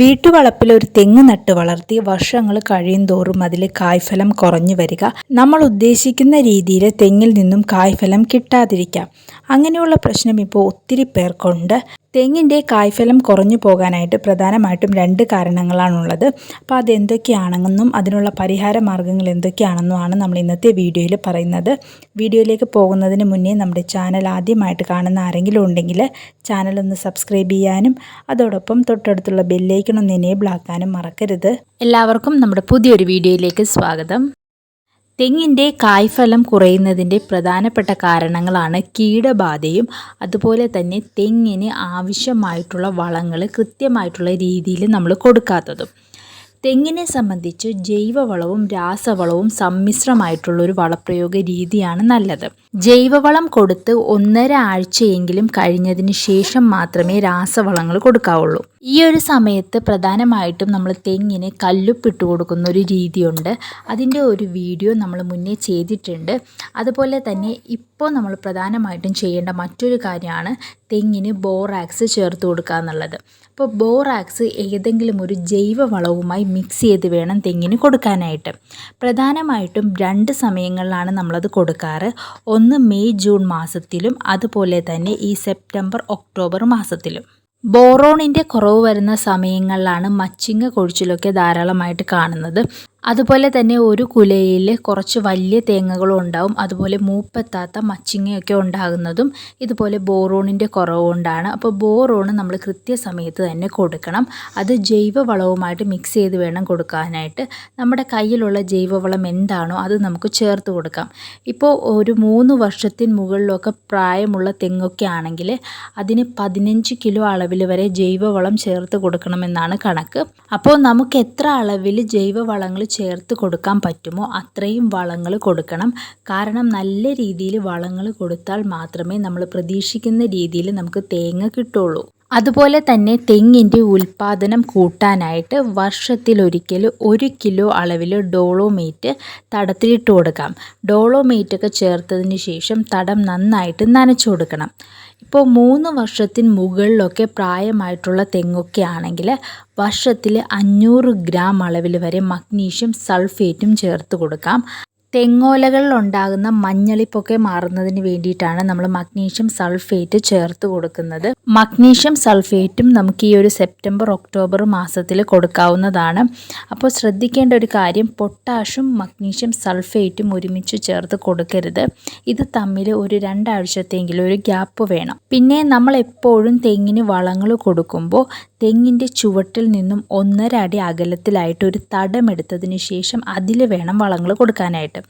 വീട്ടുവളപ്പിൽ ഒരു തെങ്ങ് നട്ട് വളർത്തി വർഷങ്ങൾ കഴിയുന്തോറും അതിൽ കായ്ഫലം കുറഞ്ഞു വരിക. നമ്മൾ ഉദ്ദേശിക്കുന്ന രീതിയിൽ തെങ്ങിൽ നിന്നും കായ്ഫലം കിട്ടാതിരിക്കാം. അങ്ങനെയുള്ള പ്രശ്നം ഇപ്പോൾ ഒത്തിരി പേർക്കുണ്ട്. തെങ്ങിന്റെ കായ്ഫലം കുറഞ്ഞു പോകാനായിട്ട് പ്രധാനമായിട്ടും രണ്ട് കാരണങ്ങളാണുള്ളത്. അപ്പോൾ അതെന്തൊക്കെയാണെന്നും അതിനുള്ള പരിഹാര മാർഗങ്ങൾ എന്തൊക്കെയാണെന്നുമാണ് നമ്മൾ ഇന്നത്തെ വീഡിയോയിൽ പറയുന്നത്. വീഡിയോയിലേക്ക് പോകുന്നതിന് മുന്നേ നമ്മുടെ ചാനൽ ആദ്യമായിട്ട് കാണുന്ന ആരെങ്കിലും ഉണ്ടെങ്കിൽ ചാനൽ ഒന്ന് സബ്സ്ക്രൈബ് ചെയ്യാനും അതോടൊപ്പം തൊട്ടടുത്തുള്ള ബെല്ലേക്കണൊന്ന് എനേബിൾ ആക്കാനും മറക്കരുത്. എല്ലാവർക്കും നമ്മുടെ പുതിയൊരു വീഡിയോയിലേക്ക് സ്വാഗതം. തെങ്ങിന്റെ കായ്ഫലം കുറയുന്നതിന്റെ പ്രധാനപ്പെട്ട കാരണങ്ങളാണ് കീടബാധയും അതുപോലെ തന്നെ തെങ്ങിന് ആവശ്യമായിട്ടുള്ള വളങ്ങൾ കൃത്യമായിട്ടുള്ള രീതിയിൽ നമ്മൾ കൊടുക്കാത്തതും. തെങ്ങിനെ സംബന്ധിച്ച് ജൈവവളവും രാസവളവും സമ്മിശ്രമായിട്ടുള്ളൊരു വളപ്രയോഗ രീതിയാണ് നല്ലത്. ജൈവവളം കൊടുത്ത് ഒന്നര ആഴ്ചയെങ്കിലും കഴിഞ്ഞതിന് ശേഷം മാത്രമേ രാസവളങ്ങൾ കൊടുക്കാവുള്ളൂ. ഈ ഒരു സമയത്ത് പ്രധാനമായിട്ടും നമ്മൾ തെങ്ങിന് കല്ലുപ്പിട്ട് കൊടുക്കുന്ന ഒരു രീതിയുണ്ട്. അതിന്റെ ഒരു വീഡിയോ നമ്മൾ മുന്നേ ചെയ്തിട്ടുണ്ട്. അതുപോലെ തന്നെ ഇപ്പോൾ നമ്മൾ പ്രധാനമായിട്ടും ചെയ്യേണ്ട മറ്റൊരു കാര്യമാണ് തെങ്ങിന് ബോറാക്സ് ചേർത്ത് കൊടുക്കുക എന്നുള്ളത്. അപ്പോൾ ബോറാക്സ് ഏതെങ്കിലും ഒരു ജൈവ വളവുമായി മിക്സ് ചെയ്ത് വേണം തെങ്ങിന് കൊടുക്കാനായിട്ട്. പ്രധാനമായിട്ടും രണ്ട് സമയങ്ങളിലാണ് നമ്മളത് കൊടുക്കാറ്. ഒന്ന് മെയ് ജൂൺ മാസത്തിലും അതുപോലെ തന്നെ ഈ സെപ്റ്റംബർ ഒക്ടോബർ മാസത്തിലും. ബോറോണിന്റെ കുറവ് വരുന്ന സമയങ്ങളിലാണ് മച്ചിങ്ങ കൊഴിച്ചിലൊക്കെ ധാരാളമായിട്ട് കാണുന്നത്. അതുപോലെ തന്നെ ഒരു കുലയിൽ കുറച്ച് വലിയ തേങ്ങകളും ഉണ്ടാവും. അതുപോലെ മൂപ്പെത്താത്ത മച്ചിങ്ങയൊക്കെ ഉണ്ടാകുന്നതും ഇതുപോലെ ബോറോണിന്റെ കുറവ് കൊണ്ടാണ് അപ്പോൾ ബോറോൺ നമ്മൾ കൃത്യസമയത്ത് തന്നെ കൊടുക്കണം. അത് ജൈവവളവുമായിട്ട് മിക്സ് ചെയ്ത് വേണം കൊടുക്കാനായിട്ട്. നമ്മുടെ കയ്യിലുള്ള ജൈവവളം എന്താണോ അത് നമുക്ക് ചേർത്ത് കൊടുക്കാം. ഇപ്പോൾ ഒരു മൂന്ന് വർഷത്തിന് മുകളിലൊക്കെ പ്രായമുള്ള തെങ്ങൊക്കെ ആണെങ്കിൽ അതിന് പതിനഞ്ച് കിലോ അളവിൽ വരെ ജൈവവളം ചേർത്ത് കൊടുക്കണമെന്നാണ് കണക്ക്. അപ്പോൾ നമുക്ക് എത്ര അളവിൽ ജൈവവളങ്ങൾ ചേർത്ത് കൊടുക്കാൻ പറ്റുമോ? അത്രയും വളങ്ങൾ കൊടുക്കണം. കാരണം നല്ല രീതിയിൽ വളങ്ങൾ കൊടുത്താൽ മാത്രമേ നമ്മൾ പ്രതീക്ഷിക്കുന്ന രീതിയിൽ നമുക്ക് തേങ്ങ കിട്ടുള്ളൂ. അതുപോലെ തന്നെ തെങ്ങിന്റെ ഉൽപ്പാദനം കൂട്ടാനായിട്ട് വർഷത്തിലൊരിക്കൽ ഒരു കിലോ അളവിൽ ഡോളോമേറ്റ് തടത്തിലിട്ട് കൊടുക്കാം. ഡോളോമേറ്റൊക്കെ ചേർത്തതിന് ശേഷം തടം നന്നായിട്ട് നനച്ചു കൊടുക്കണം. ഇപ്പോൾ മൂന്ന് വർഷത്തിന് മുകളിലൊക്കെ പ്രായമായിട്ടുള്ള തെങ്ങൊക്കെ ആണെങ്കിൽ വർഷത്തിൽ അഞ്ഞൂറ് ഗ്രാം അളവിൽ വരെ മഗ്നീഷ്യം സൾഫേറ്റും ചേർത്ത് കൊടുക്കാം. തെങ്ങോലകളിൽ ഉണ്ടാകുന്ന മഞ്ഞളിപ്പൊക്കെ മാറുന്നതിന് വേണ്ടിയിട്ടാണ് നമ്മൾ മഗ്നീഷ്യം സൾഫേറ്റ് ചേർത്ത് കൊടുക്കുന്നത്. മഗ്നീഷ്യം സൾഫേറ്റും നമുക്ക് ഈ ഒരു സെപ്റ്റംബർ ഒക്ടോബർ മാസത്തിൽ കൊടുക്കാവുന്നതാണ്. അപ്പോൾ ശ്രദ്ധിക്കേണ്ട ഒരു കാര്യം പൊട്ടാഷും മഗ്നീഷ്യം സൾഫേറ്റും ഒരുമിച്ച് ചേർത്ത് കൊടുക്കരുത്. ഇത് തമ്മിൽ ഒരു രണ്ടാഴ്ചത്തെങ്കിലും ഒരു ഗ്യാപ്പ് വേണം. പിന്നെ നമ്മൾ എപ്പോഴും തെങ്ങിന് വളങ്ങൾ കൊടുക്കുമ്പോൾ തെങ്ങിന്റെ ചുവട്ടിൽ നിന്നും ഒന്നര അടി അകലത്തിലായിട്ട് ഒരു തടമെടുത്തതിന് ശേഷം അതിൽ വേണം വളങ്ങൾ കൊടുക്കാനായിട്ട്.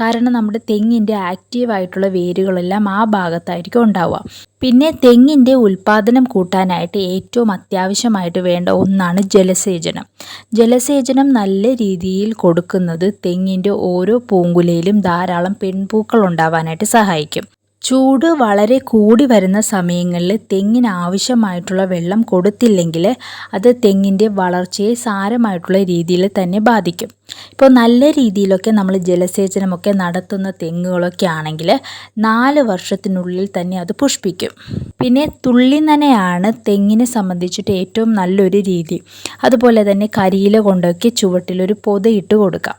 കാരണം നമ്മുടെ തെങ്ങിന്റെ ആക്റ്റീവായിട്ടുള്ള വേരുകളെല്ലാം ആ ഭാഗത്തായിരിക്കും ഉണ്ടാവുക. പിന്നെ തെങ്ങിന്റെ ഉൽപ്പാദനം കൂട്ടാനായിട്ട് ഏറ്റവും അത്യാവശ്യമായിട്ട് വേണ്ട ഒന്നാണ് ജലസേചനം. ജലസേചനം നല്ല രീതിയിൽ കൊടുക്കുന്നത് തെങ്ങിന്റെ ഓരോ പൂങ്കുലയിലും ധാരാളം പെൺപൂക്കൾ ഉണ്ടാവാനായിട്ട് സഹായിക്കും. ചൂട് വളരെ കൂടി വരുന്ന സമയങ്ങളിൽ തെങ്ങിന് ആവശ്യമായിട്ടുള്ള വെള്ളം കൊടുത്തില്ലെങ്കിൽ അത് തെങ്ങിന്റെ വളർച്ചയെ സാരമായിട്ടുള്ള രീതിയിൽ തന്നെ ബാധിക്കും. ഇപ്പോൾ നല്ല രീതിയിലൊക്കെ നമ്മൾ ജലസേചനമൊക്കെ നടത്തുന്ന തെങ്ങുകളൊക്കെ ആണെങ്കിൽ നാല് വർഷത്തിനുള്ളിൽ തന്നെ അത് പുഷ്പിക്കും. പിന്നെ തുള്ളി നനയാണ് തെങ്ങിനെ സംബന്ധിച്ചിട്ട് ഏറ്റവും നല്ലൊരു രീതി. അതുപോലെ തന്നെ കരിയില കൊണ്ടൊക്കെ ചുവട്ടിലൊരു പൊതയിട്ട് കൊടുക്കാം.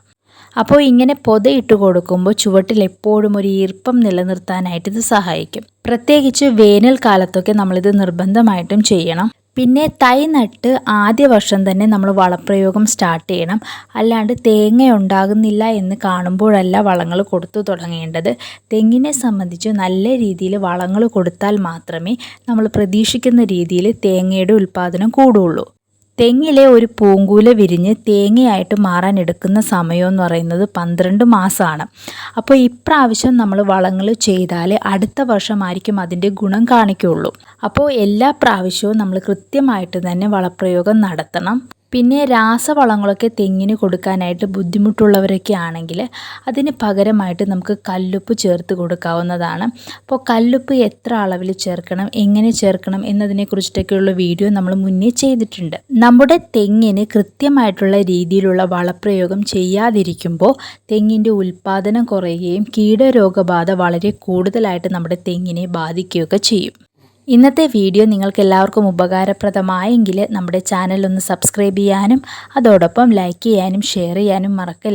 അപ്പോൾ ഇങ്ങനെ പൊതയിട്ട് കൊടുക്കുമ്പോൾ ചുവട്ടിൽ എപ്പോഴും ഒരു ഈർപ്പം നിലനിർത്താനായിട്ട് ഇത് സഹായിക്കും. പ്രത്യേകിച്ച് വേനൽക്കാലത്തൊക്കെ നമ്മളിത് നിർബന്ധമായിട്ടും ചെയ്യണം. പിന്നെ തൈ നട്ട് ആദ്യ വർഷം തന്നെ നമ്മൾ വളപ്രയോഗം സ്റ്റാർട്ട് ചെയ്യണം. അല്ലാണ്ട് തേങ്ങ ഉണ്ടാകുന്നില്ല എന്ന് കാണുമ്പോഴല്ല വളങ്ങൾ കൊടുത്തു തുടങ്ങേണ്ടത്. തെങ്ങിനെ സംബന്ധിച്ച് നല്ല രീതിയിൽ വളങ്ങൾ കൊടുത്താൽ മാത്രമേ നമ്മൾ പ്രതീക്ഷിക്കുന്ന രീതിയിൽ തേങ്ങയുടെ ഉൽപ്പാദനം കൂടുള്ളൂ. തെങ്ങിലെ ഒരു പൂങ്കൂല വിരിഞ്ഞ് തേങ്ങയായിട്ട് മാറാൻ എടുക്കുന്ന സമയം എന്ന് പറയുന്നത് പന്ത്രണ്ട് മാസമാണ് അപ്പോൾ ഇപ്രാവശ്യം നമ്മൾ വളങ്ങൾ ചെയ്താൽ അടുത്ത വർഷമായിരിക്കും അതിന്റെ ഗുണം കാണിക്കുകയുള്ളൂ. അപ്പോൾ എല്ലാ പ്രാവശ്യവും നമ്മൾ കൃത്യമായിട്ട് തന്നെ വളപ്രയോഗം നടത്തണം. പിന്നെ രാസവളങ്ങളൊക്കെ തെങ്ങിന് കൊടുക്കാനായിട്ട് ബുദ്ധിമുട്ടുള്ളവരൊക്കെ ആണെങ്കിൽ അതിന് പകരമായിട്ട് നമുക്ക് കല്ലുപ്പ് ചേർത്ത് കൊടുക്കാവുന്നതാണ്. അപ്പോൾ കല്ലുപ്പ് എത്ര അളവിൽ ചേർക്കണം എങ്ങനെ ചേർക്കണം എന്നതിനെക്കുറിച്ചിട്ടൊക്കെയുള്ള വീഡിയോ നമ്മൾ മുന്നേ ചെയ്തിട്ടുണ്ട്. നമ്മുടെ തെങ്ങിന് കൃത്യമായിട്ടുള്ള രീതിയിലുള്ള വളപ്രയോഗം ചെയ്യാതിരിക്കുമ്പോൾ തെങ്ങിന്റെ ഉൽപ്പാദനം കുറയുകയും കീടരോഗബാധ വളരെ കൂടുതലായിട്ട് നമ്മുടെ തെങ്ങിനെ ബാധിക്കുകയൊക്കെ ചെയ്യും. ഇന്നത്തെ വീഡിയോ നിങ്ങൾക്ക് എല്ലാവർക്കും ഉപകാരപ്രദമായെങ്കിൽ നമ്മുടെ ചാനൽ ഒന്ന് സബ്സ്ക്രൈബ് ചെയ്യാനും അതോടൊപ്പം ലൈക്ക് ചെയ്യാനും ഷെയർ ചെയ്യാനും മറക്കല്ല.